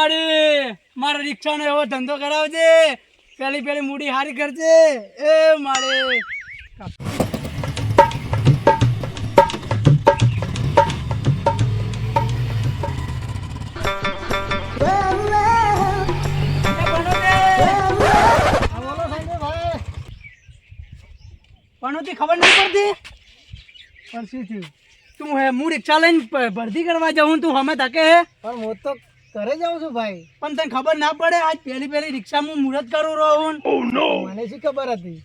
મારે. રિક્ષાનો એવો ધંધો કરાવજે. પેલી પેલી મૂડી હારી કરજે. એ મારે. પણોતી ખબર નહીં પડતી? પણ શું થયું? તું હું રિક્ષા લઈને ભરતી કરવા જવું તું હમે તકે પણ હું તો ઘરે જાઉં છું ભાઈ. પણ તને ખબર ના પડે આજ પહેલી પહેલી રિક્ષા હું મુહૂર્ત કરું રહું મને શી ખબર હતી?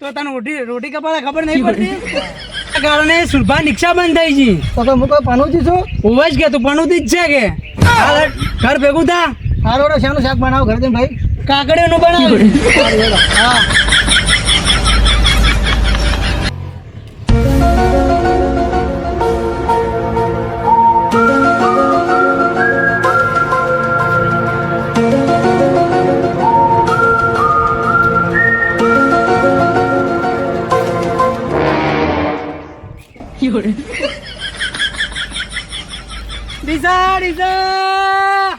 તો તને રોટી રોટી કપાળા ખબર નહીં પડતી? આ કારણે સુરભા રિક્ષા બંધ થઈ ગઈ. તો કે હું કોઈ પનોતી છું? હોવે જ કે તું પણુતી જ છે કે? ઘર ભેગું થા. હારો શાનું શાક બનાવો ઘરે જઈને ભાઈ. કાકડીઓનું બનાવ. હા. ડીસા ડીસા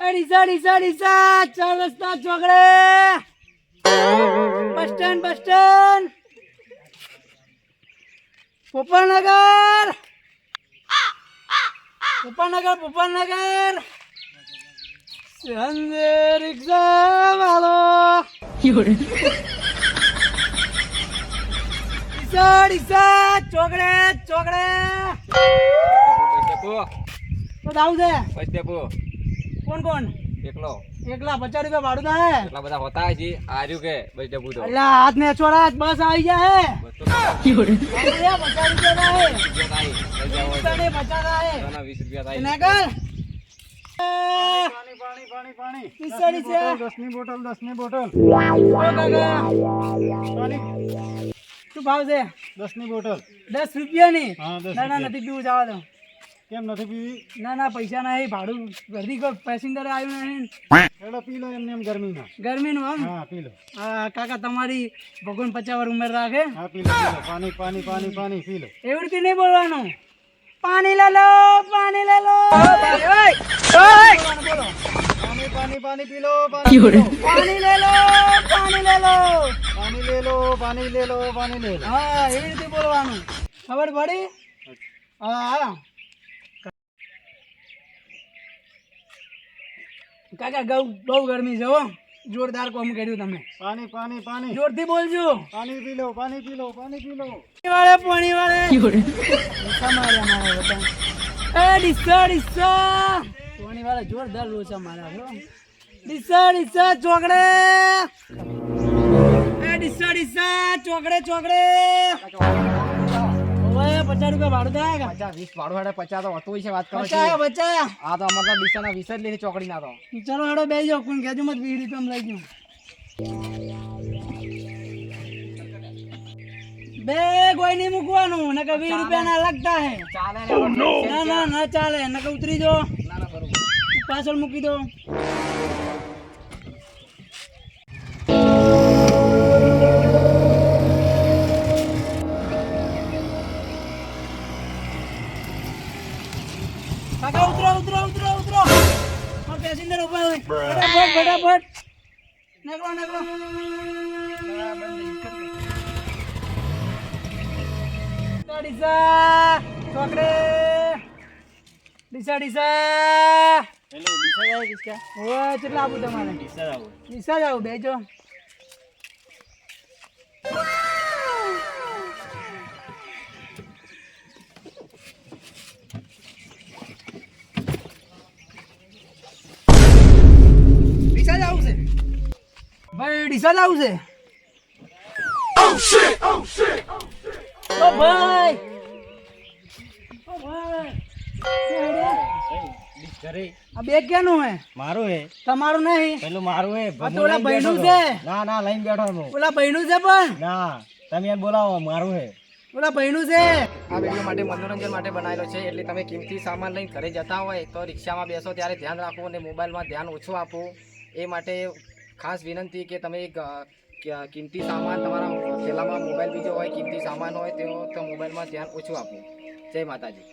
એ ડીસા ડીસા ડીસા ચાર રસ્તા ચોકડે bus stand bus stand. Poparnagar Poparnagar Poparnagar Sanjay rickshaw વાલો ડીસા ડીસા ચોકડે ચોકડે તો આવું છે? કોણ કોણ? એકલો. એકલા પચાસ રૂપિયા ભાડું થાય. એટલા બધા હોતા છે આર્યું કે? બસ ડબ્બુ તો. એટલે હાથ ને છોડા બસ આવી જાય તો તો. વીસ રૂપિયા થાય. ને વીસ રૂપિયા થાય. ના, વીસ રૂપિયા થાય. નકલ પાણી પાણી પાણી પાણી. ડીસા ડીસા દસની બોટલ દસની બોટલ પાણી. શું ભાવ છે? દસની બોટલ. દસ રૂપિયાની? ના ના નથી પીવું જવા દો કેમ નથી પીવી? ના ના પૈસા નહીં ભાડું ઘરથી કોઈ પેસેન્જર આવ્યું નહીં હેડો પી લો એમને એમ ગરમીમાં. ગરમીનું એમ? હા પી લો. આ કાકા તમારી ભગવાન પચાવર વાર ઉંમર રાખે? હા પી લો પાણી પાણી પાણી પાણી પી લો. એવું રીતે નહીં બોલવાનું. પાણી લે લો પાણી લે લો. બોલો પાણી પાણી પાણી પી લો પાણી પી લો. પાણી લે લો પાણી લે લો. પાણી લે લો પાણી લે લો પાણી લે લો. હા એવી રીતે બોલવાનું. ખબર પડી? હા. કાકા ગૌ બહુ ગરમી છે હો. જોરદાર કોમ કર્યું તમે. પાણી પાણી પાણી. જોરથી બોલજો. પાણી પી લો પાણી પી લો પાણી પી લો. વાળે પાણી વાળે લોચા માર્યા મારા બધા. એ ડિસ્સા ડિસ્સા પાણી વાળે જોરદાર લોચા માર્યા છો ડિસ્સા ડિસ્સા ચોકડે. એ ડિસ્સા ડિસ્સા ચોકડે ચોકડે. ઓય પચાસ રૂપિયા ભાડું થાય પચાસ વીસ ભાડું હેડે પચાસ તો હોતું છે વાત કરો પચાસ આ તો અમારા દિશાના વીસ જ ચોકડી ના તો. ચલો હેડો બે જાઓ કોણ કહેજો મત વીસ રૂપિયા લઈ ગયું બે કોઈ નહીં મૂકવાનું નકર વીસ રૂપિયા ના લગતા હે. ચાલે ના ના ના ચાલે નકર ઉતરી જો. ના ના પાછળ મૂકી દો. કાકા ઉતરો ઉતરો ઉતરો ઉતરો. મારા પેસેન્જર ઊભા હોય. ફટાફટ ફટાફટ. નકરો નકરો ડીસા ચોકડે. ડીસા ડીસા. હેલો ડીસા જાય કિસકા ઓય કેટલા આપું તમારે? ડીસા જાવ ડીસા જાવ બેજો. ડીસા જાવ છે ઓ ભાઈ! ઓ ભાઈ! આ બેગ ક્યાંનું હે? મારું હે. તમારું નહીં? પેલું મારું હે. ઓલા બૈરું છે. ના ના લઈને બેઠો હું ઓલા બહેનું છે પણ? ના તમે એને બોલાવો મારું હે. ઓલા બહેનું છે. આ વીડિયો માટે મનોરંજન માટે બનાવેલો છે. એટલે તમે કિંમતી સામાન લઈને ઘરે જતા હોય તો રિક્ષામાં બેસો ત્યારે ધ્યાન રાખવું અને મોબાઈલમાં ધ્યાન ઓછું આપવું એ માટે ખાસ વિનંતી કે તમે એક, કિંમતી સામાન તમારા થેલામાં મોબાઈલ બીજો હોય કિંમતી સામાન હોય તેઓ તો મોબાઈલમાં ધ્યાન ઓછું આપવું જય માતાજી.